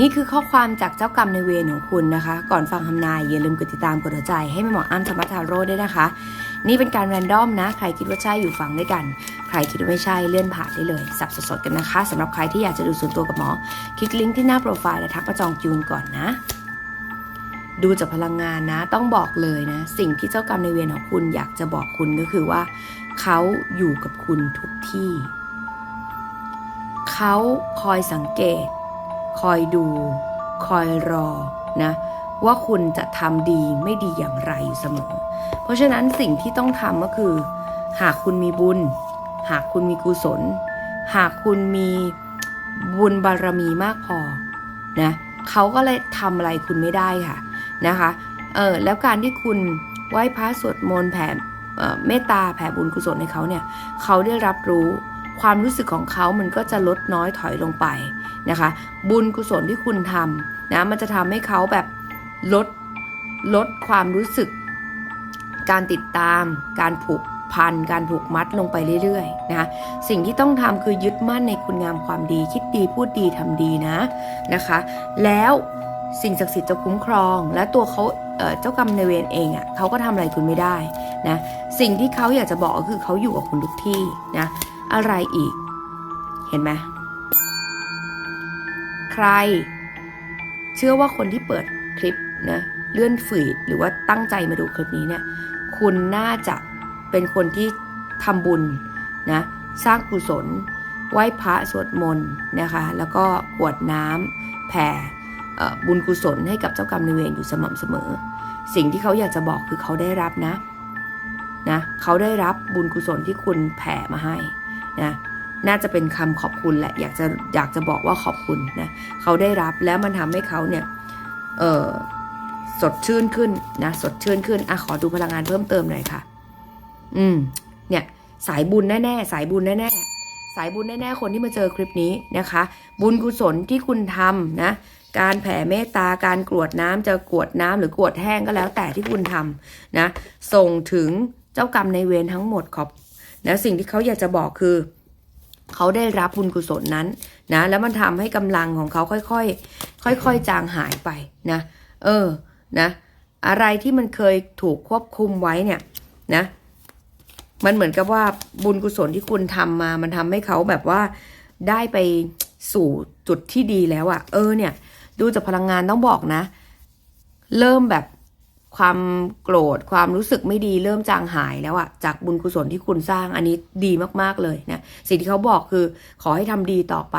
นี่คือข้อความจากเจ้ากรรมในเวรของคุณนะคะ ก่อนฟังคำนายอย่าลืมกดติดตามกดหัวใจให้แม่หมออ้ำธรรมทาโร่ด้วยนะคะ นี่เป็นการแรนดอมนะ ใครคิดว่าใช่อยู่ฟังด้วยกัน ใครคิดว่าไม่ใช่เลื่อนผ่านได้เลย สับสดๆกันนะคะสำหรับใครที่อยากจะดูส่วนตัวกับหมอ คลิกลิงก์ที่หน้าโปรไฟล์และทักมาจองจูนก่อนนะดูจากพลังงานนะ ต้องบอกเลยนะ สิ่งที่เจ้ากรรมในเวรของคุณอยากจะบอกคุณก็คือว่า เขาอยู่กับคุณทุกที่ เขาคอยสังเกต คอยดู คอยรอนะว่าคุณจะทำดีไม่ดีอย่างไรอยู่เสมอ เพราะฉะนั้นสิ่งที่ต้องทำก็คือ หากคุณมีบุญ หากคุณมีกุศล หากคุณมีบุญบารมีมากพอนะเขาก็เลยทำอะไรคุณไม่ได้ค่ะนะคะเออแล้วการที่คุณไหว้พระสวดมนต์แผ่เอ่อเมตตาแผ่บุญกุศลให้เขาเนี่ยเขาได้รับรู้ความรู้สึกของเขามันก็จะลดน้อยถอยลงไป นะคะ บุญกุศลที่คุณทำนะมันจะทำให้เขาแบบลดลดความรู้สึก การติดตาม การผูกพัน การผูกมัดลงไปเรื่อยๆนะคะสิ่งที่ต้องทำคือยึดมั่นในคุณงามความดี คิดดีพูดดีทำดีนะนะคะ แล้วสิ่งศักดิ์สิทธิ์จะคุ้มครอง และตัวเขาเจ้ากรรมนายเวรเองอะ่ะเขาก็ทำอะไรคุณไม่ได้นะสิ่งที่เขาอยากจะบอกก็คือเขาอยู่กับคุณทุกที่นะอะไรอีกเห็นไหม ใคร เชื่อว่าคนที่เปิดคลิปนะเลื่อนฟีดหรือว่าตั้งใจมาดูคลิปนี้เนี่ย คุณน่าจะเป็นคนที่ทำบุญนะสร้างกุศล ไหว้พระสวดมนต์นะคะ แล้วก็กวดน้ำแผ่บุญกุศลให้กับเจ้ากรรมนายเวรอยู่สม่ำเสมอ สิ่งที่เขาอยากจะบอกคือเขาได้รับนะนะเขาได้รับบุญกุศลที่คุณแผ่มาให้นะ น่าจะเป็นคำขอบคุณแหละอยากจะอยากจะบอกว่าขอบคุณนะเขาได้รับแล้วมันทำให้เขาเนี่ยเออสดชื่นขึ้นนะสดชื่นขึ้นอะขอดูพลังงานเพิ่มเติมหน่อยค่ะ อืม เนี่ยสายบุญแน่ๆสายบุญแน่ๆสายบุญแน่ๆคนที่มาเจอคลิปนี้นะคะ บุญกุศลที่คุณทำนะการแผ่เมตตาการกรวดน้ำจะกรวดน้ำหรือกรวดแห้งก็แล้วแต่ที่คุณทำนะส่งถึงเจ้ากรรมในเวรทั้งหมดขอบนะสิ่งที่เขาอยากจะบอกคือ เขาได้รับบุญกุศลนั้นนะแล้วมันทำให้กำลังของเขาค่อยๆค่อยๆจางหายไปนะเออนะอะไรที่มันเคยถูกควบคุมไว้เนี่ยนะมันเหมือนกับว่าบุญกุศลที่คุณทำมา มันทำให้เขาแบบว่าได้ไปสู่จุดที่ดีแล้วอะ่ะ เออเนี่ย ดูจากพลังงานต้องบอกนะ เริ่มแบบ ความโกรธความรู้สึกไม่ดีเริ่มจางหายแล้วอะจากบุญกุศลที่คุณสร้างอันนี้ดีมากๆเลยนะสิ่งที่เขาบอกคือขอให้ทำดีต่อไป